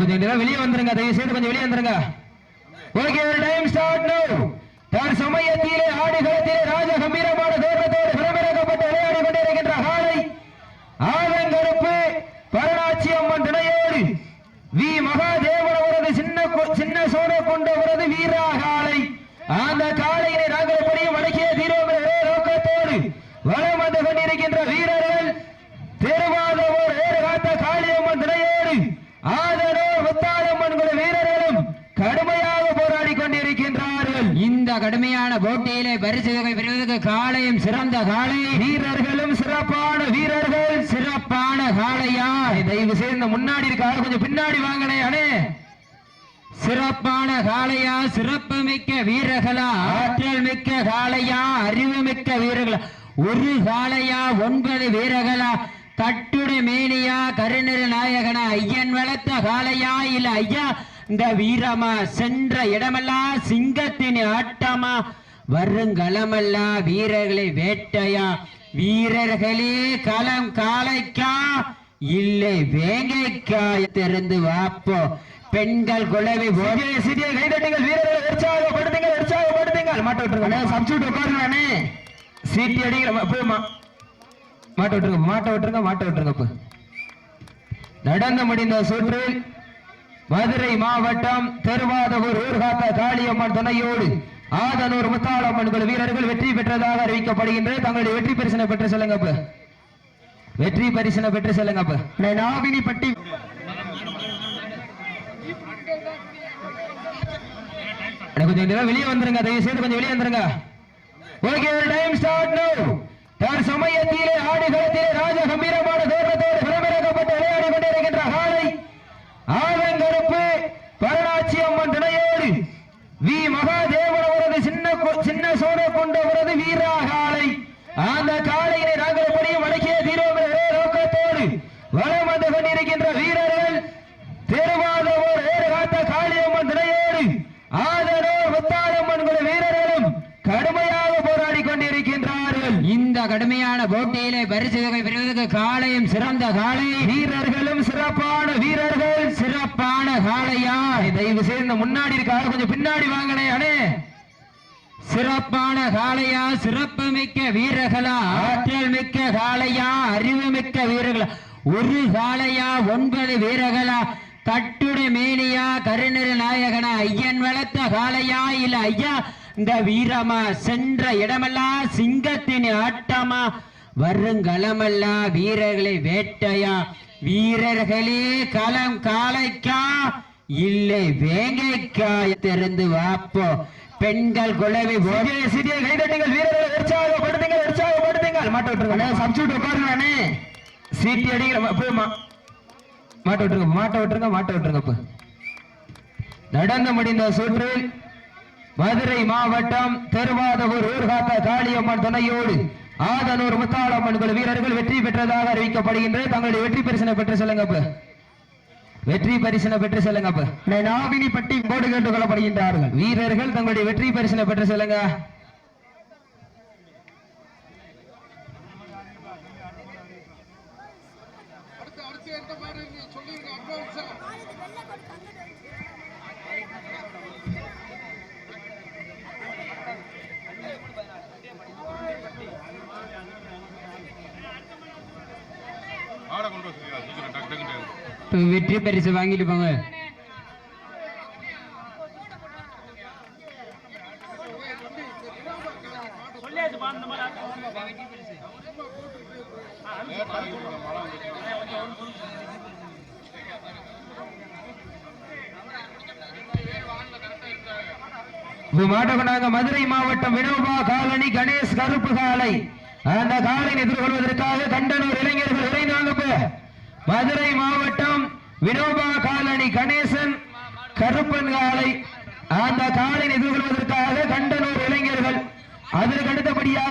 கொஞ்சம் வெளியே வந்துருங்க தயவு செய்து கொஞ்சம் வெளியே வந்துருங்க. ஓகே டைம் ஸ்டார்ட் நோ தன் சமயத்திலே ஆடுகளத்திலே ராஜ கம்பீரமான தோற்றத்தோடு விளையாடி கொண்டிருக்கின்ற காலை ஆலங்கருப்பு பரணாச்சி அம்மன் துணையோடு வி. மகாதேவன் அவரது சின்ன சின்ன சோனை கொண்ட வீரா காலை அந்த காலை நாங்கள் எப்படியும் வடக்கிய தீரோம் என்ற ஒரே நோக்கத்தோடு வலம் வந்து கொண்டிருக்கின்ற வீரர்கள் திருவாதூர் ஏறு காத்த காளியம்மன் துணையோடு ஆதரவு முத்தாரம்மன் குழு வீரர்களும் கடுமையாக போராடி கொண்டிருக்கின்றார்கள் இந்த கடுமையான போட்டியிலே பரிசு தொகை பெறுவதற்கு காளையும் சிறந்த காளை வீரர்களும் சிறப்பான வீரர்கள். சிறப்பான காளையா? தயவு செய்து முன்னாடி இருக்காக கொஞ்சம் பின்னாடி வாங்கினே அண்ணே சிறப்பான காளையா? சிறப்பு மிக்க வீரர்களா? ஆற்றல் மிக்க காளையா? அறிவு மிக்க வீரர்களா? ஒரு காளையா? ஒன்பது வீரர்களா? தட்டுடு மேனியா? கருணரு நாயகனா? ஐயன் வளர்த்த காளையா? இல்ல ஐயா இந்த வீரமா சென்ற இடமெல்லாம் சிங்கத்தின் ஆட்டமா? வருங்களமெல்லாம் வீரர்களை வேட்டையா? வீரர்களே களம் காளைக்கா? இல்லை வேங்கைக்கா? திறந்து வாப்போ. பெண்கள் குழவி சிறிய கைதட்டுங்கள் வீரர்களை உற்சாகப்படுத்துங்கள் உற்சாகப்படுத்துங்கள். மாட்ட விட்டுருங்க. சப்ஸ்டியூட் உட்காருங்க அண்ணே. சீட்டி அடிக்கிற போய் மாட்ட விட்டுருங்க மாட்ட விட்டுருங்க மாட்ட விட்டுருங்க நடந்து முடிந்த சுற்றில் மதுரை மாவட்டம் திருவாதூர் ஊர்காத்த காளியம்மன் துணையோடு ஆதனூர் முத்தாளம்மன் குழு வீரர்கள் வெற்றி பெற்றதாக அறிவிக்கப்படுகின்றது தங்களுடைய வெற்றி பரிசனை பெற்று செல்லுங்க வெற்றி பரிசனை பெற்று செல்லுங்க நாவினிப்பட்டி கொஞ்சம் வெளியே வந்துருங்க தயவு செய்து கொஞ்சம் வெளியே வந்துருங்க. ஓகே டைம் ஸ்டார்ட் நோ தன் சமயத்திலே ஆடுகளத்திலே ராஜ கம்பீரமான தோற்றத்தோடு பிரமிரகப்பட்டு விளையாடி கொண்டிருக்கின்ற காலை ஆலங்கருப்பு பரணாச்சி அம்மன் துணையோடு வி மகாதேவன் அவரது சின்ன கொ- சின்ன சோனை கொண்டவரது வீரா காலை அந்த காலையினை நாங்கள் எப்படியும் வடக்கிய தீரோம் என்ற நோக்கத்தோடு வலம் வந்து கொண்டிருக்கின்ற வீரர்கள் திருவாதூர் ஏறு காத்த காளியம்மன் துணையோடு ஆதரவு முத்தாரம்மன் குழு வீரர்களும் கடுமையாக போராடி கொண்டிருக்கின்றார்கள். இந்த கடுமையான போட்டியிலே பரிசு தொகை பெறுவதற்கு காளையும் சிறந்த காளை. வீரர்களும் சிறப்பான வீரர்கள். சிறப்பான காளையா? தயவு செய்து முன்னாடி இருக்காக கொஞ்சம் பின்னாடி வாங்கினே அண்ணே சிறப்பான காளையா சிறப்பு மிக்க வீரர்களா ஆற்றல் மிக்க காளையா அறிவு மிக்க வீரர்களா. ஒரு காளையா ஒன்பது வீரர்களா. தட்டுடு மேனியா கருணரு நாயகனா ஐயன் வளர்த்த காளையா இல்ல ஐயா இந்த வீரமா சென்ற இடமெல்லாம் சிங்கத்தின் ஆட்டமா. வருங்கலமல்லா வீரர்களை வேட்டையா. வீரர்களே களம் காளைக்கா இல்லை வேங்கைக்கா திறந்து வாப்போ. பெண்கள் குழவி சிறிய சிறிய கைதட்டுங்கள் வீரர்களை உற்சாகப்படுத்துங்கள் உற்சாகப்படுத்துங்கள் மாட்ட விட்டுருங்க. சப்ஸ்டியூட் உட்காருங்க அண்ணே. சீட்டி அடிக்கிற போய் மாட்ட விட்டுருங்க மாட்ட விட்டுருங்க மாட்ட விட்டுருங்க நடந்து முடிந்த சுற்றில் மதுரை மாவட்டம் திருவாதூர் ஊர்காத்த காளியம்மன் துணையோடு ஆதனூர் முத்தாளம்மன் வீரர்கள் வெற்றி பெற்றதாக அறிவிக்கப்படுகின்றது. தங்களுடைய வெற்றி பரிசனை பெற்று செல்லுங்க வெற்றி பரிசனை பெற்று செல்லுங்க அப்ப. நாவினிப்பட்டி போடு கேட்டுக் கொள்ளப்படுகின்றார்கள். வீரர்கள் தங்களுடைய வெற்றி பரிசனை பெற்று செல்லுங்க. ஆடை கொண்டு வெற்றி பரிசு வாங்கிட்டு போங்க மதுரை மாவட்டம் வினோபா காலனி கணேஷ் கருப்பு காலை அந்த காலை எதிர்கொள்வதற்காக கண்டனூர் இளைஞர்கள் விரைந்தாங்க மதுரை மாவட்டம் வினோபா காலனி கணேசன் கருப்பன் காலை. அந்த காலை எதிர்கொள்வதற்காக கண்டனூர் இளைஞர்கள் அதற்கு அடுத்தபடியாக